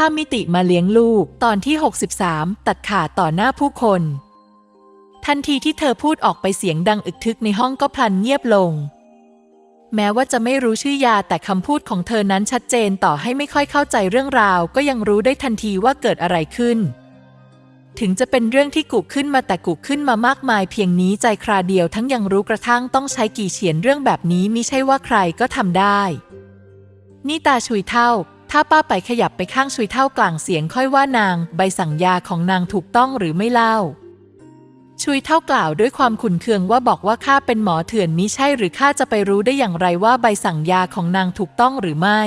ข้ามมิติมาเลี้ยงลูก ตอนที่ 63 ตัดขาดต่อหน้าผู้คน ทันทีที่เธอพูดออกไปเสียงดังอึกทึกในห้องก็พลันเงียบลง แม้ว่าจะไม่รู้ชื่อยาแต่คำพูดของเธอนั้นชัดเจนต่อให้ไม่ค่อยเข้าใจเรื่องราว ก็ยังรู้ได้ทันทีว่าเกิดอะไรขึ้น ถึงจะเป็นเรื่องที่กุขึ้นมาแต่กุขึ้นมามากมายเพียงนี้ใจคราเดียวทั้งยังรู้กระทั่งต้องใช้กี่เฉียนเรื่องแบบนี้มิใช่ว่าใครก็ทำได้นี่ตาชุยเท่า ถ้าป้าไปขยับไปข้างชุยเท่ากลางเสียงค่อยว่านาง ใบสั่งยาของนางถูกต้องหรือไม่เล่า ชุยเท่ากล่าวด้วยความขุนเคืองว่าบอกว่าข้าเป็นหมอเถื่อนมิใช่หรือข้าจะไปรู้ได้อย่างไรว่าใบสั่งยาของนางถูกต้องหรือไม่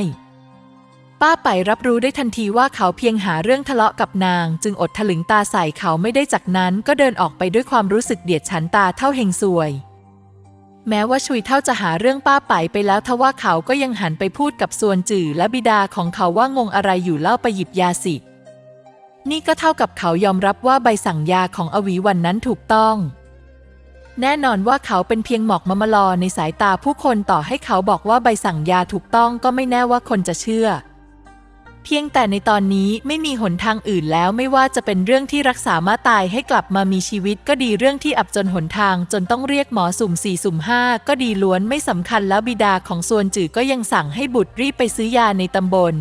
ป้าไปรับรู้ได้ทันทีว่าเขาเพียงหาเรื่องทะเลาะกับนาง จึงอดถลึงตาใส่เขาไม่ได้จากนั้นก็เดินออกไปด้วยความรู้สึกเดียดฉันตาเท่าเฮงซวย แม้ว่าชุยเท่าจะหาเรื่องป้าไปไปแล้วทว่าเขาก็ยังหันไปพูดกับส่วนจื่อและบิดาของเขาว่างงอะไรอยู่เล่าไปหยิบยาสินี่ก็เท่ากับเขายอมรับว่าใบสั่งยาของอวีวันนั้นถูกต้อง แน่นอนว่าเขาเป็นเพียงหมอกมะมะลอในสายตาผู้คนต่อให้เขาบอกว่าใบสั่งยาถูกต้องก็ไม่แน่ว่าคนจะเชื่อ พียงแต่ในตอนนี้ไม่มีหนทางอื่นแล้วไม่ว่าจะเป็นเรื่องที่รักษามาตายให้กลับมามีชีวิตก็ดีเรื่องที่อับจนหนทาง จนต้องเรียกหมอสุ่มสี่สุ่มห้าก็ดีล้วนไม่สำคัญแล้วบิดาของส่วนจือก็ยังสั่งให้บุตรรีบไปซื้อยาในตำบล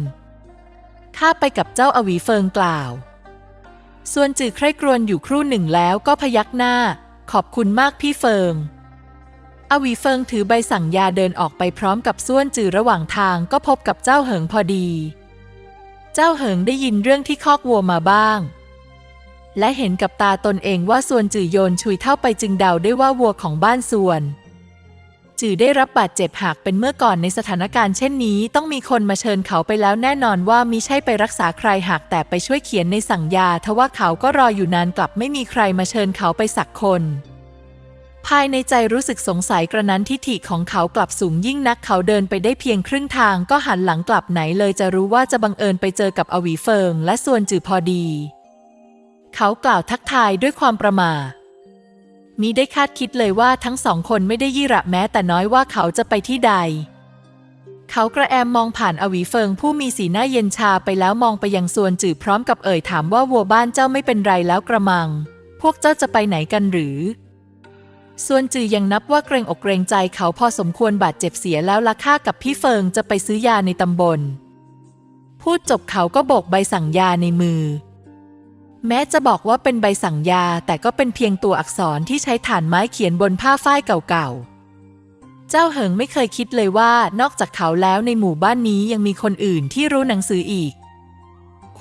ข้าไปกับเจ้าอวีเฟิงกล่าว ส่วนจือใคร่ครวญอยู่ครู่หนึ่งแล้วก็พยักหน้า ขอบคุณมากพี่เฟิงอวีเฟิงถือใบสั่งยาเดินออกไปพร้อมกับส่วนจือระหว่างทางก็พบกับเจ้าเหิงพอดี เจ้าเหิงได้ยินเรื่องที่คอกวัวมาบ้าง และเห็นกับตาตนเองว่าส่วนจื่อโยนชุยเท่าไปจึงเดาได้ว่าวัวของบ้านส่วน จื่อได้รับบาดเจ็บหากเป็นเมื่อก่อนในสถานการณ์เช่นนี้ต้องมีคนมาเชิญเขาไปแล้วแน่นอนว่ามิใช่ไปรักษาใครหากแต่ไปช่วยเขียนในสั่งยาทว่าเขาก็รออยู่นานกลับไม่มีใครมาเชิญเขาไปสักคน ภายในใจรู้สึกสงสัยกระนั้นทิฐิของเขากลับสูงยิ่งนักเขาเดินไปได้เพียงครึ่งทางก็หันหลังกลับไหนเลยจะรู้ว่าจะบังเอิญไปเจอกับอวีเฟิงและส่วนจือพอดี เขากล่าวทักทายด้วยความประหมามิได้คาดคิดเลยว่าทั้งสองคนไม่ได้ยี่ระแม้แต่น้อยว่าเขาจะไปที่ใด เขากระแอมมองผ่านอวีเฟิงผู้มีสีหน้าเย็นชาไปแล้วมองไปยังส่วนจือพร้อมกับเอ่ยถามว่าวัวบ้านเจ้าไม่เป็นไรแล้วกระมัง พวกเจ้าจะไปไหนกันหรือ ส่วนจือยังนับว่าเกรงอกเกรงใจเขาพอสมควรบาดเจ็บเสียแล้วละค่ากับพี่เฟิงจะไปซื้อยาในตำบล พูดจบเขาก็โบกใบสั่งยาในมือ แม้จะบอกว่าเป็นใบสั่งยาแต่ก็เป็นเพียงตัวอักษรที่ใช้ฐานไม้เขียนบนผ้าฝ้ายเก่าๆ เจ้าเหิงไม่เคยคิดเลยว่านอกจากเขาแล้วในหมู่บ้านนี้ยังมีคนอื่นที่รู้หนังสืออีก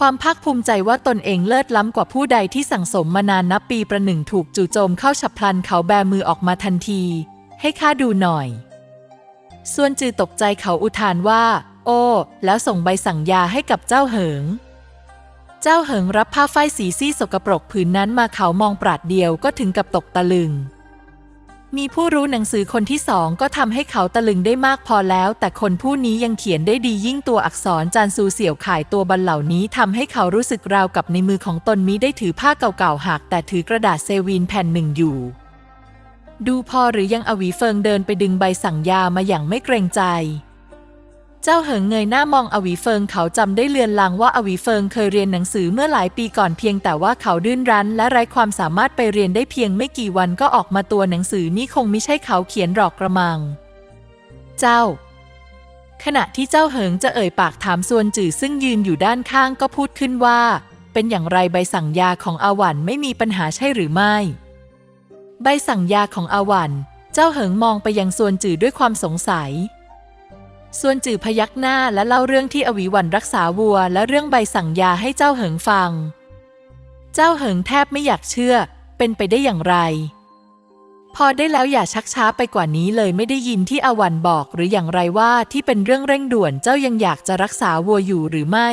ความภาคภูมิใจว่าตนเองเลิศล้ำกว่าผู้ใดที่สั่งสมมานานนับปีประหนึ่งถูกจู่โจมเข้าฉับพลันเขาแบมือออกมาทันที ให้ข้าดูหน่อย ส่วนจือตกใจเขาอุทานว่า โอ้ แล้วส่งใบสั่งยาให้กับเจ้าเหิง เจ้าเหิงรับผ้าฝ้ายสีซี่สกปรกผืนนั้นมาเขามองปราดเดียวก็ถึงกับตกตะลึง มีผู้รู้หนังสือคนที่สองก็ทำให้เขาตะลึงได้มากพอแล้ว แต่คนผู้นี้ยังเขียนได้ดียิ่งตัวอักษรจานซูเสี่ยวข่ายตัวบันเหล่านี้ทำให้เขารู้สึกราวกับในมือของตนมิได้ถือผ้าเก่าๆหากแต่ถือกระดาษเซวีนแผ่นหนึ่งอยู่ ดูพอหรือยังอวีเฟิงเดินไปดึงใบสั่งยามาอย่างไม่เกรงใจ จ้าเหิงเงยหน้ามองอวีเฟิงเขาจำได้เลือนลางว่าอวีเฟิงเคยเรียนหนังสือเมื่อหลายปีก่อนเพียงแต่ว่าเขาดื้นรั้น และไร้ความสามารถไปเรียนได้เพียงไม่กี่วันก็ออกมาตัวหนังสือนี่คงไม่ใช่เขาเขียนหรอกกระมัง เจ้า ขณะที่เจ้าเหิงจะเอ่ยปากถามส่วนจื่อซึ่งยืนอยู่ด้านข้างก็พูดขึ้นว่า เป็นอย่างไรใบสั่งยาของอาวันไม่มีปัญหาใช่หรือไม่ ใบสั่งยาของอาวัน เจ้าเหิงมองไปยังส่วนจื่อด้วยความสงสัย ส่วนจื่อพยักหน้าและเล่าเรื่องที่อวีวันรักษาวัว และเรื่องใบสั่งยาให้เจ้าเหิงฟัง เจ้าเหิงแทบไม่อยากเชื่อ เป็นไปได้อย่างไร พอได้แล้วอย่าชักช้าไปกว่านี้เลยไม่ได้ยินที่อวันบอกหรืออย่างไรว่าที่เป็นเรื่องเร่งด่วนเจ้ายังอยากจะรักษาวัวอยู่หรือไม่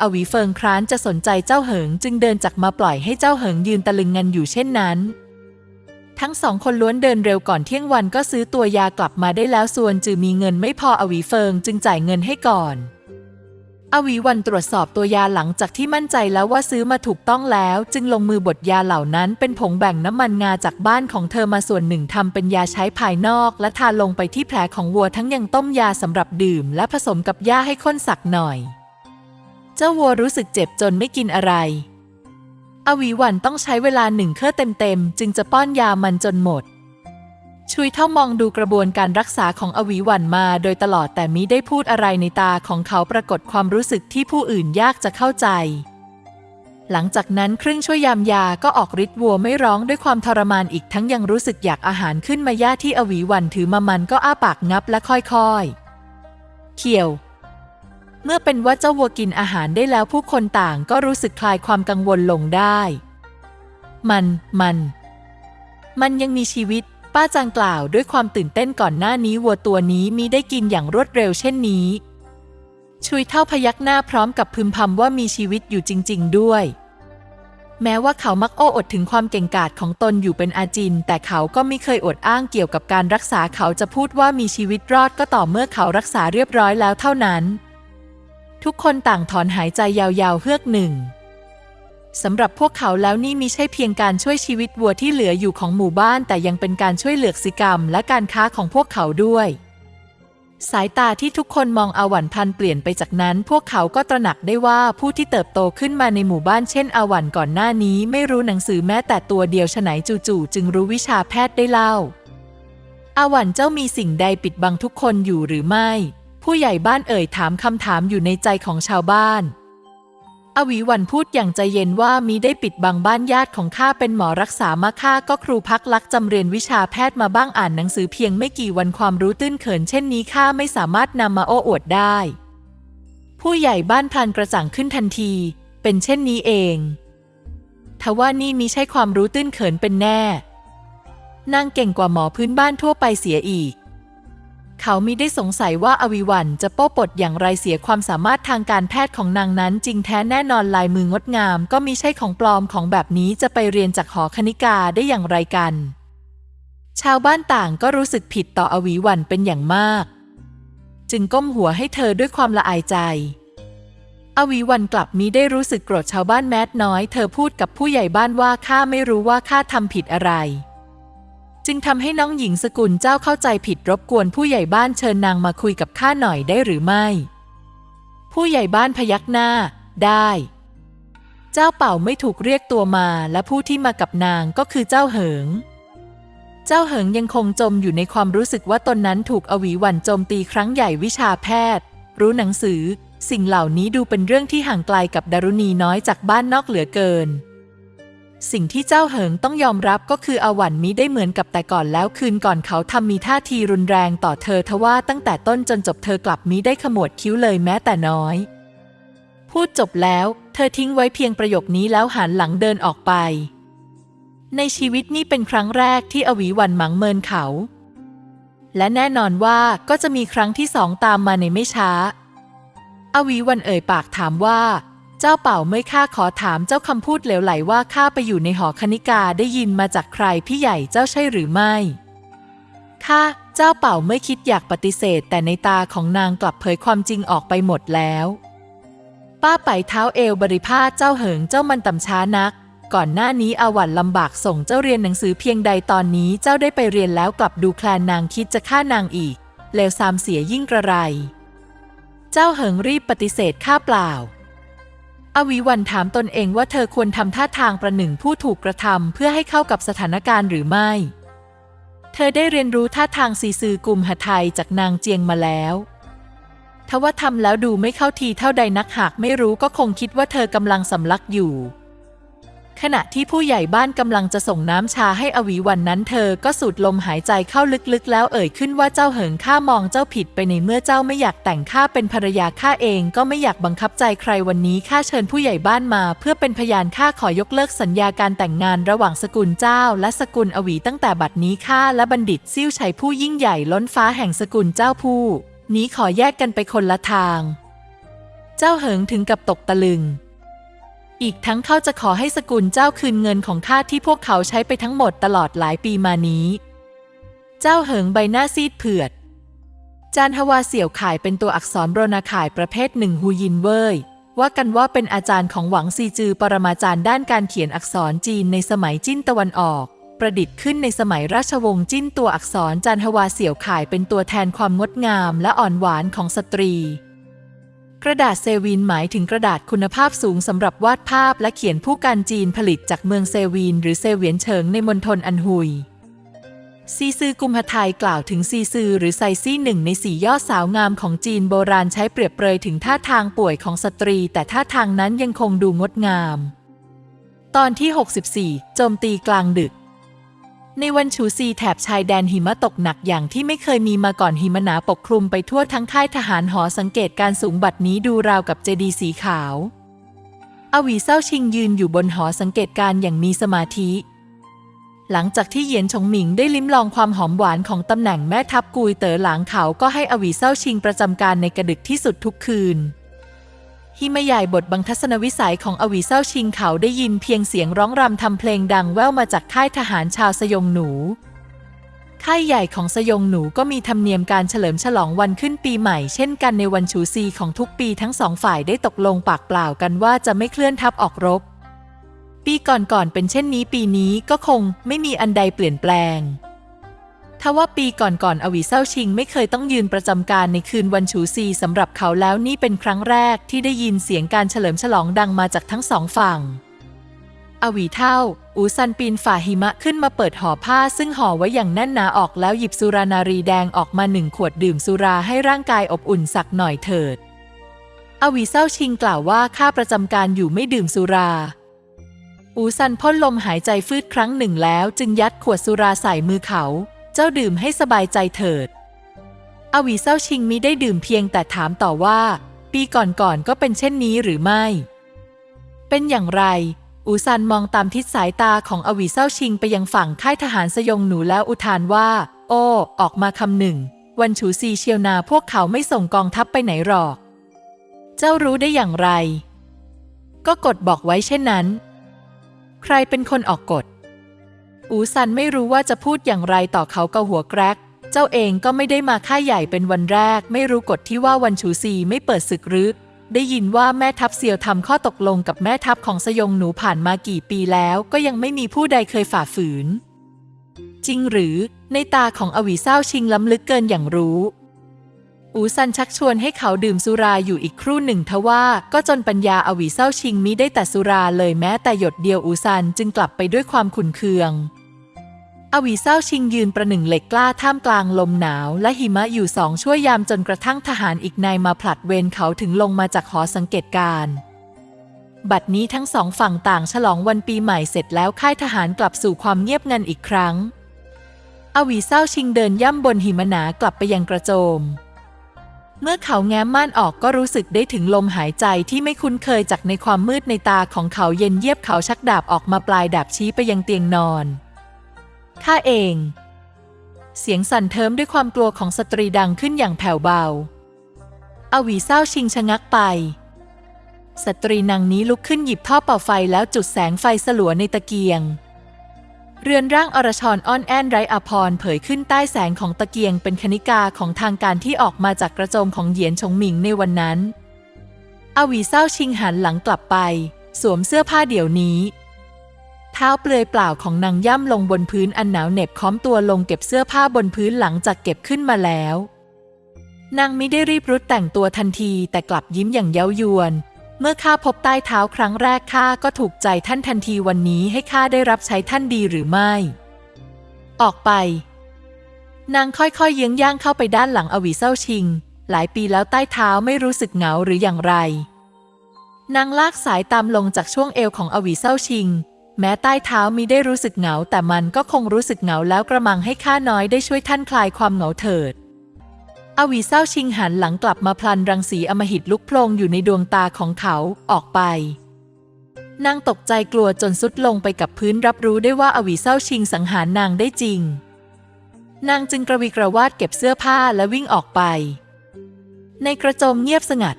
อวีเฟิงครานจะสนใจเจ้าเหิงจึงเดินจากมาปล่อยให้เจ้าเหิงยืนตะลึงงันอยู่เช่นนั้น ทั้งสองคนล้วนเดินเร็วก่อนเที่ยงวันก็ซื้อตัวยากลับมาได้แล้วส่วนจือมีเงินไม่พออวีเฟิงจึงจ่ายเงินให้ก่อน อวีวันตรวจสอบตัวยาหลังจากที่มั่นใจแล้วว่าซื้อมาถูกต้องแล้ว จึงลงมือบดยาเหล่านั้นเป็นผงแบ่งน้ำมันงาจากบ้านของเธอมาส่วนหนึ่งทำเป็นยาใช้ภายนอก และทาลงไปที่แผลของวัวทั้งยังต้มยาสำหรับดื่ม และผสมกับหญ้าให้ข้นสักหน่อย เจ้าวัวรู้สึกเจ็บจนไม่กินอะไร อวีวันต้องใช้เวลาหนึ่งเครื่อเต็มๆ จึงจะป้อนยามันจนหมด ชุยเท่ามองดูกระบวนการรักษาของอวีวันมาโดยตลอดแต่มิได้พูดอะไรในตาของเขาปรากฏความรู้สึกที่ผู้อื่นยากจะเข้าใจ หลังจากนั้นครึ่งช่วยยามยาก็ออกฤทธิ์วัวไม่ร้องด้วยความทรมานอีกทั้งยังรู้สึกอยากอาหารขึ้นมาย่าที่อวีวันถือมามันก็อ้าปากงับและค่อยๆเคี่ยว เมื่อเป็นว่าเจ้าวัวกินอาหารได้แล้วผู้คนต่างก็รู้สึกคลายความกังวลลงได้ มัน มัน มันยังมีชีวิต ป้าจางกล่าวด้วยความตื่นเต้นก่อนหน้านี้วัวตัวนี้มีได้กินอย่างรวดเร็วเช่นนี้ ชุยเท่าพยักหน้าพร้อมกับพึมพำว่ามีชีวิตอยู่จริง ๆ ด้วย แม้ว่าเขามักโอ้อดถึงความเก่งกาจของตนอยู่เป็นอาจิน แต่เขาก็ไม่เคยอดอ้างเกี่ยวกับการรักษาเขาจะพูดว่ามีชีวิตรอดก็ต่อเมื่อเขารักษาเรียบร้อยแล้วเท่านั้น ทุกคนต่างถอนหายใจยาวๆเฮือกหนึ่งสำหรับพวกเขาแล้วนี่มิใช่เพียงการช่วยชีวิตวัวที่เหลืออยู่ของหมู่บ้าน แต่ยังเป็นการช่วยเหลือกสิกรรม และการค้าของพวกเขาด้วย สายตาที่ทุกคนมองอาวันพันเปลี่ยนไปจากนั้น พวกเขาก็ตระหนักได้ว่าผู้ที่เติบโตขึ้นมาในหมู่บ้านเช่นอาวันก่อนหน้านี้ ไม่รู้หนังสือแม้แต่ตัวเดียวฉะไหนจู่ๆจึงรู้วิชาแพทย์ได้เล่าอาวันเจ้ามีสิ่งใดปิดบังทุกคนอยู่หรือไม่ ผู้ใหญ่บ้านเอ่ยถามคำถามอยู่ในใจของชาวบ้านอวีวันพูดอย่างใจเย็นว่ามีได้ปิดบังบ้านญาติของข้าเป็นหมอรักษามาข้าก็ครูพักลักจำเรียนวิชาแพทย์มาบ้างอ่านหนังสือเพียงไม่กี่วันความรู้ตื้นเขินเช่นนี้ข้าไม่สามารถนำมาโอ้อวดได้ ผู้ใหญ่บ้านพลันกระจ่างขึ้นทันที เป็นเช่นนี้เองทว่านี่มิใช่ความรู้ตื้นเขินเป็นแน่ นางเก่งกว่าหมอพื้นบ้านทั่วไปเสียอีก เขามิได้สงสัยว่าอวิวันจะโป้ปดอย่างไรเสียความสามารถทางการแพทย์ของนางนั้น จริงแท้แน่นอนลายมืองดงาม ก็มิใช่ของปลอมของแบบนี้จะไปเรียนจากหอคณิกาได้อย่างไรกัน ชาวบ้านต่างก็รู้สึกผิดต่ออวิวันเป็นอย่างมาก จึงก้มหัวให้เธอด้วยความละอายใจ อวีวันกลับมิได้รู้สึกโกรธชาวบ้านแม้น้อย เธอพูดกับผู้ใหญ่บ้านว่าข้าไม่รู้ว่าข้าทำผิดอะไร จึงทำให้น้องหญิงสกุลเจ้าเข้าใจผิดรบกวนผู้ใหญ่บ้านเชิญนางมาคุยกับข้าหน่อยได้หรือไม่ ผู้ใหญ่บ้านพยักหน้า ได้ เจ้าเป่าไม่ถูกเรียกตัวมาและผู้ที่มากับนางก็คือเจ้าเหิง เจ้าเหิงยังคงจมอยู่ในความรู้สึกว่าตนนั้นถูกอวีวันโจมตีครั้งใหญ่วิชาแพทย์ รู้หนังสือ สิ่งเหล่านี้ดูเป็นเรื่องที่ห่างไกลกับดารุณีน้อยจากบ้านนอกเหลือเกิน สิ่งที่เจ้าเหิงต้องยอมรับก็คืออาหวันมิได้เหมือนกับแต่ก่อนแล้วคืนก่อนเขาทำมีท่าทีรุนแรงต่อเธอทว่าตั้งแต่ต้นจนจบเธอกลับมิได้ขมวดคิ้วเลยแม้แต่น้อย พูดจบแล้ว เธอทิ้งไว้เพียงประโยคนี้แล้วหันหลังเดินออกไป ในชีวิตนี่เป็นครั้งแรกที่อวีวันหมังเมินเขา และแน่นอนว่าก็จะมีครั้งที่สองตามมาในไม่ช้า อวีวันเอ่ยปากถามว่า เจ้าเป่าไม่ข้าขอถามเจ้าคำพูดเหลวไหลว่าข้าไปอยู่ในหอคณิกาได้ยินมาจากใครพี่ใหญ่เจ้าใช่หรือไม่ข้าเจ้าเป่าไม่คิดอยากปฏิเสธ แต่ในตาของนางกลับเผยความจริงออกไปหมดแล้ว ป้าไปเท้าเอวบริพาเจ้าเหิงเจ้ามันต่ำช้านัก ก่อนหน้านี้อาวันลำบากส่งเจ้าเรียนหนังสือเพียงใดตอนนี้เจ้าได้ไปเรียนแล้วกลับดูแคลนนางคิดจะฆ่านางอีกเลวซามเสียยิ่งกระไร เจ้าเหิงรีบปฏิเสธข้าเปล่า อวิวันถามตนเองว่าเธอควรทำท่าทางประหนึ่งผู้ถูกกระทำเพื่อให้เข้ากับสถานการณ์หรือไม่ เธอได้เรียนรู้ท่าทางซีซือกลุ่มหไทยจากนางเจียงมาแล้วทว่าทำแล้วดูไม่เข้าทีเท่าใดนักหากไม่รู้ก็คงคิดว่าเธอกำลังสำลักอยู่ ขณะที่ผู้ใหญ่บ้านกำลังจะส่งน้ำชาให้อวีวันนั้นเธอก็สูดลมหายใจเข้าลึกๆ แล้วเอ่ยขึ้นว่าเจ้าเหิงข้ามองเจ้าผิดไปในเมื่อเจ้าไม่อยากแต่งข้าเป็นภรรยาข้าเองก็ไม่อยากบังคับใจใครวันนี้ข้าเชิญผู้ใหญ่บ้านมา เพื่อเป็นพยานข้าขอยกเลิกสัญญาการแต่งงานระหว่างสกุลเจ้า และสกุลอวีตั้งแต่บัดนี้ข้าและบัณฑิตซิ่วชัยผู้ยิ่งใหญ่ล้นฟ้าแห่งสกุลเจ้าผู้นี้ขอแยกกันไปคนละทาง เจ้าจ้าเหิงถึงกับตกตะลึง อีกทั้งเขาจะขอให้สกุลเจ้าคืนเงินของข้าที่พวกเขาใช้ไปทั้งหมดตลอดหลายปีมานี้ เจ้าเหิงใบหน้าซีดเผือด จานฮวาเสี่ยวข่ายเป็นตัวอักษรโบราข่ายประเภทหนึ่งฮูยินเว่ยว่ากันว่าเป็นอาจารย์ของหวังซีจือปรมาจารย์ด้านการเขียนอักษรจีนในสมัยจิ้นตะวันออก ประดิษฐ์ขึ้นในสมัยราชวงศ์จิ้นตัวอักษรจานฮวาเสี่ยวข่ายเป็นตัวแทนความงดงามและอ่อนหวานของสตรี กระดาษเซวินหมายถึงกระดาษคุณภาพสูงสำหรับวาดภาพและเขียนผู้การจีนผลิตจากเมืองเซวินหรือเซเวียนเฉิงในมณฑลอันฮุย ซีซือกุมภไทยกล่าวถึงซีซือหรือไซซี่หนึ่งในสี่ยอดสาวงามของจีนโบราณใช้เปรียบเปรยถึงท่าทางป่วยของสตรี แต่ท่าทางนั้นยังคงดูงดงาม ตอนที่ 64 โจมตีกลางดึก ในวันชูซีแถบชายแดนหิมะตกหนักอย่างที่ไม่เคยมีมาก่อนหิมะหนาปกคลุมไปทั่วทั้งค่ายทหารหอสังเกตการสูงบัดนี้ดูราวกับเจดีสีขาว อวีเศร้าชิงยืนอยู่บนหอสังเกตการอย่างมีสมาธิ หลังจากที่เหยียนชงหมิงได้ลิ้มลองความหอมหวานของตำแหน่งแม่ทัพกุยเต๋อหลางเขาก็ให้อวีเศร้าชิงประจำการในกระดึกที่สุดทุกคืน ฮิมะใหญ่บทบังทัศนวิสัยของอวีเศร้าชิงเขาได้ยินเพียงเสียงร้องรำทำเพลงดังแว่วมาจากค่ายทหารชาวสยงหนู ค่ายใหญ่ของสยงหนูก็มีธรรมเนียมการเฉลิมฉลองวันขึ้นปีใหม่ เช่นกันในวันชูซีของทุกปีทั้งสองฝ่ายได้ตกลงปากเปล่ากันว่าจะไม่เคลื่อนทัพออกรบ ปีก่อนๆเป็นเช่นนี้ปีนี้ก็คงไม่มีอันใดเปลี่ยนแปลง ถ้าว่าปีก่อนๆอวีเซาชิงไม่เคยต้องยืนประจำการในคืนวันฉูซีสำหรับเขาแล้วนี่เป็นครั้งแรกที่ได้ยินเสียงการเฉลิมฉลองดังมาจากทั้งสองฝั่งอวีเท่า อูซันปีนฝ่าหิมะขึ้นมาเปิดห่อผ้าซึ่งห่อไว้อย่างแน่นหนาออกแล้วหยิบสุรานารีแดงออกมาหนึ่งขวดดื่มสุราให้ร่างกายอบอุ่นสักหน่อยเถิด อวีเซาชิงกล่าวว่าข้าประจำการอยู่ไม่ดื่มสุรา อูซันพ่นลมหายใจฟืดครั้งหนึ่งแล้วจึงยัดขวดสุราใส่มือเขา เจ้าดื่มให้สบายใจเถิด อวีเซาชิงมิได้ดื่มเพียงแต่ถามต่อว่า ปีก่อนๆก็เป็นเช่นนี้หรือไม่ เป็นอย่างไร อูซันมองตามทิศสายตาของอวีเซาชิงไปยังฝั่งค่ายทหารสยงหนูแล้วอุทานว่า โอ้ ออกมาคำหนึ่ง วันฉูซีเชียวนาพวกเขาไม่ส่งกองทัพไปไหนหรอก เจ้ารู้ได้อย่างไร ก็กฎบอกไว้เช่นนั้น ใครเป็นคนออกกฎ อูซันไม่รู้ว่าจะพูดอย่างไรต่อเขาเกาหัวแกรก เจ้าเองก็ไม่ได้มาค่ายใหญ่เป็นวันแรก ไม่รู้กฎที่ว่าวันชูซีไม่เปิดศึกหรือได้ยินว่าแม่ทัพเซียวทำข้อตกลงกับแม่ทัพของสยงหนูผ่านมากี่ปีแล้ว ก็ยังไม่มีผู้ใดเคยฝ่าฝืน จริงหรือในตาของอวีเศร้าชิงล้ำลึกเกินอย่างรู้ อูซันชักชวนให้เขาดื่มสุราอยู่อีกครู่หนึ่งทว่าก็จนปัญญาอวีเศร้าชิงมิได้แต่สุราเลยแม้แต่หยดเดียวอูซันจึงกลับไปด้วยความขุนเคือง อวีเศร้าชิงยืนประหนึ่งเหล็กกล้าท่ามกลางลมหนาว และหิมะอยู่สองชั่วยามจนกระทั่งทหารอีกนายมาผลัดเวรเขาถึงลงมาจากหอสังเกตการณ์บัดนี้ทั้งสองฝั่งต่างฉลองวันปีใหม่เสร็จแล้วค่ายทหารกลับสู่ความเงียบงันอีกครั้ง อวีเศร้าชิงเดินย่ำบนหิมะหนากลับไปยังกระโจม เมื่อเขาแง้มม่านออกก็รู้สึกได้ถึงลมหายใจที่ไม่คุ้นเคยจากในความมืดในตาของเขาเย็นเยียบเขาชักดาบออกมาปลายดาบชี้ไปยังเตียงนอน ข้าเอง เสียงสั่นเทิมด้วยความกลัวของสตรีดังขึ้นอย่างแผ่วเบา อวีเศร้าชิงชะงักไป สตรีนางนี้ลุกขึ้นหยิบท่อเป่าไฟแล้วจุดแสงไฟสลัวในตะเกียง เรือนร่างอรชรอ้อนแอนไรอภรเผยขึ้นใต้แสงของตะเกียงเป็นคณิกาของทางการที่ออกมาจากกระโจมของเหยียนชงหมิงในวันนั้น อวีเศร้าชิงหันหลังกลับไป สวมเสื้อผ้าเดี๋ยวนี้ เท้าเปลือยเปล่าของนางย่ำลงบนพื้นอันหนาวเหน็บค้อมตัวลงเก็บเสื้อผ้าบนพื้นหลังจากเก็บขึ้นมาแล้ว นางไม่ได้รีบรุดแต่งตัวทันทีแต่กลับยิ้มอย่างเย้ายวน เมื่อข้าพบใต้เท้าครั้งแรกข้าก็ถูกใจท่านทันทีวันนี้ให้ข้าได้รับใช้ท่านดีหรือไม่ ออกไป นางค่อยๆเยื้องย่างเข้าไปด้านหลังอวีเศร้าชิง หลายปีแล้วใต้เท้าไม่รู้สึกเหงาหรืออย่างไร นางลากสายตามลงจากช่วงเอวของอวีเศร้าชิง แม้ใต้เท้ามิได้รู้สึกเหงา แต่มันก็คงรู้สึกเหงาแล้วกระมังให้ข้าน้อยได้ช่วยท่านคลายความเหงาเถิด อวีเศร้าชิงหันหลังกลับมาพลันรังสีอมหิตลุกโพลงอยู่ในดวงตาของเขาออกไป นางตกใจกลัวจนสุดลงไปกับพื้นรับรู้ได้ว่าอวีเศร้าชิงสังหารนางได้จริง นางจึงกระวีกระวาดเก็บเสื้อผ้าและวิ่งออกไป ในกระโจมเงียบสงัด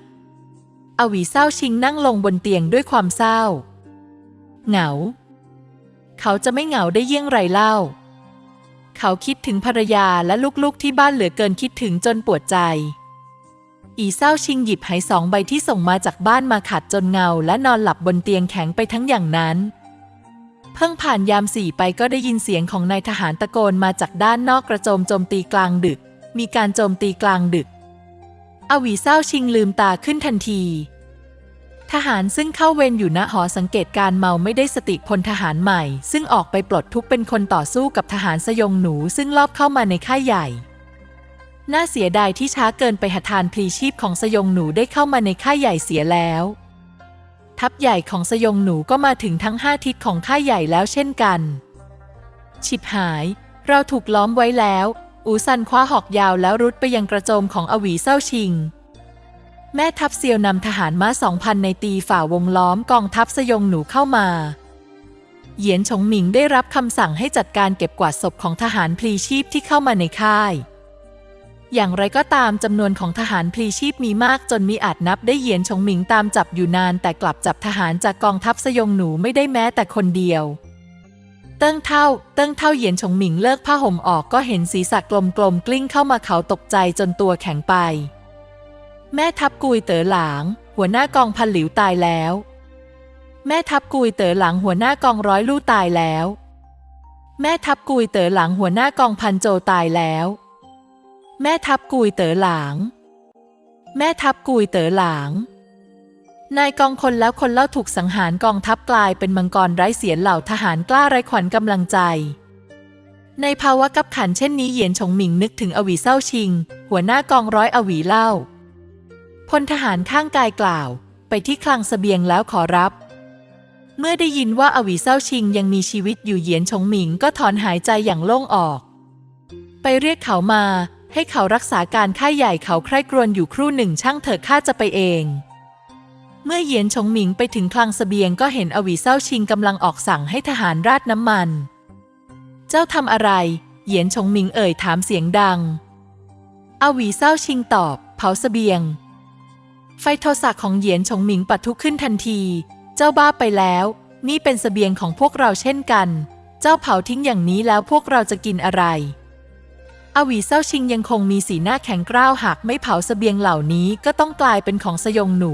อวีเศร้าชิงนั่งลงบนเตียงด้วยความเศร้า เหงา เขาจะไม่เหงาได้เยี่ยงไรเล่า เขาคิดถึงภรรยาและลูกๆที่บ้านเหลือเกินคิดถึงจนปวดใจ อีเศร้าชิงหยิบไหสองใบที่ส่งมาจากบ้านมาขัดจนเงา และนอนหลับบนเตียงแข็งไปทั้งอย่างนั้น เพิ่งผ่านยามสี่ไปก็ได้ยินเสียงของนายทหารตะโกนมาจากด้านนอกกระโจมโจมตีกลางดึก มีการโจมตีกลางดึก อวีเศร้าชิงลืมตาขึ้นทันที ทหารซึ่งเข้าเวรอยู่ณหอสังเกตการเมาไม่ได้สติพลทหารใหม่ ซึ่งออกไปปลดทุกเป็นคนต่อสู้กับทหารสยองหนูซึ่งลอบเข้ามาในค่ายใหญ่ น่าเสียดายที่ช้าเกินไปหาทานพลีชีพของสยองหนูได้เข้ามาในค่ายใหญ่เสียแล้ว ทัพใหญ่ของสยองหนูก็มาถึงทั้งห้าทิศของค่ายใหญ่แล้วเช่นกัน ฉิบหาย เราถูกล้อมไว้แล้ว อูซันคว้าหอกยาวแล้วรุดไปยังกระโจมของอวีเศร้าชิง แม่ทัพเซียวนำทหารม้าสองพันในตีฝ่าวงล้อมกองทัพสยองหนูเข้ามา เหยียนฉงหมิงได้รับคำสั่งให้จัดการเก็บกวาดศพของทหารพลีชีพที่เข้ามาในค่าย อย่างไรก็ตามจำนวนของทหารพลีชีพมีมากจนมีอาจนับได้เหยียนฉงหมิงตามจับอยู่นาน แต่กลับจับทหารจากกองทัพสยองหนูไม่ได้แม้แต่คนเดียว เติ้งเท่า เติ้งเท่าเหยียนฉงหมิงเลิกผ้าห่มออกก็เห็นศีรษะกลมๆกลิ้งเข้ามาเขาตกใจจนตัวแข็งไป แม่ทัพกุยเต๋อหลาง หัวหน้ากองพันหลิวตายแล้ว แม่ทัพกุยเต๋อหลางหัวหน้ากองร้อยลู่ตายแล้ว แม่ทัพกุยเต๋อหลางหัวหน้ากองพันโจตายแล้ว แม่ทัพกุยเต๋อหลาง แม่ทัพกุยเต๋อหลางนายกองคนแล้วคนเล่าถูกสังหารกองทัพกลายเป็นมังกรไร้เสียนเหล่าทหารกล้าไร้ขวัญกำลังใจ ในภาวะกับขันเช่นนี้เหยียนฉงหมิงนึกถึงอวีเศร้าชิง หัวหน้ากองร้อยอวีเล่า พลทหารข้างกายกล่าว ไปที่คลังสเสบียงแล้วขอรับ เมื่อได้ยินว่าอวีเศร้าชิงยังมีชีวิตอยู่เหยียนฉงหมิงก็ถอนหายใจอย่างโล่งออก ไปเรียกเขามาให้เขารักษาการค่ายใหญ่เขาใคร่กรวนอยู่ครู่หนึ่งช่างเถิดข้าจะไปเอง เมื่อเหยียนฉงหมิงไปถึงคลังสเสบียงก็เห็นอวีเศร้าชิงกำลังออกสั่งให้ทหารราดน้ำมัน เจ้าทำอะไร เหยียนฉงหมิงเอ่ยถามเสียงดัง อวีเศร้าชิงตอบ เผาสเสบียง ไฟโทสะของเหยียนฉงหมิงปัทุกขึ้นทันที เจ้าบ้าไปแล้ว นี่เป็นเสบียงของพวกเราเช่นกัน เจ้าเผาทิ้งอย่างนี้แล้วพวกเราจะกินอะไร อวีเศร้าชิงยังคงมีสีหน้าแข็งกร้าวหากไม่เผาเสบียงเหล่านี้ก็ต้องกลายเป็นของสยองหนู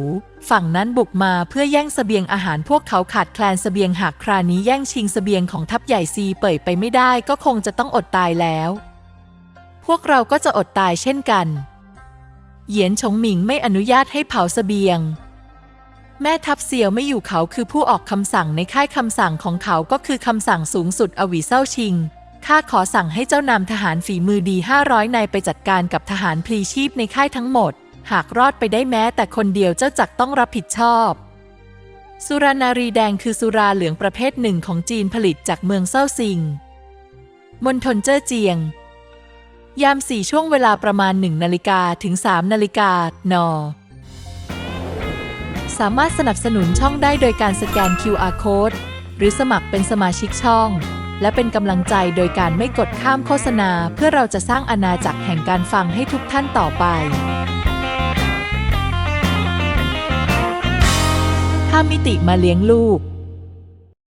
ฝั่งนั้นบุกมาเพื่อแย่งเสบียงอาหารพวกเขาขาดแคลนเสบียงหากครานี้แย่งชิงเสบียงของทัพใหญ่ซีเปิดไปไม่ได้ก็คงจะต้องอดตายแล้ว พวกเราก็จะอดตายเช่นกัน เหยียนฉงหมิงไม่อนุญาตให้เผาเสบียง แม่ทัพเซียวไม่อยู่เขาคือผู้ออกคำสั่งในค่ายคำสั่งของเขาก็คือคำสั่งสูงสุดอวีเศร้าชิง ข้าขอสั่งให้เจ้านำทหารฝีมือดี 500นายไปจัดการกับทหารพลีชีพในค่ายทั้งหมด หากรอดไปได้แม้แต่คนเดียวเจ้าจักต้องรับผิดชอบ สุรานารีแดงคือสุราเหลืองประเภทหนึ่งของจีนผลิตจากเมืองเซ่าซิง มณฑลเจ้อเจียง ยามสี่ช่วงเวลาประมาณ 1 นาฬิกาถึง 3 นาฬิกา น สามารถสนับสนุนช่องได้โดยการสแกน QR Code หรือสมัครเป็นสมาชิกช่อง และเป็นกำลังใจโดยการไม่กดข้ามโฆษณา เพื่อเราจะสร้างอาณาจักรแห่งการฟังให้ทุกท่านต่อไป ถ้ามิติมาเลี้ยงลูก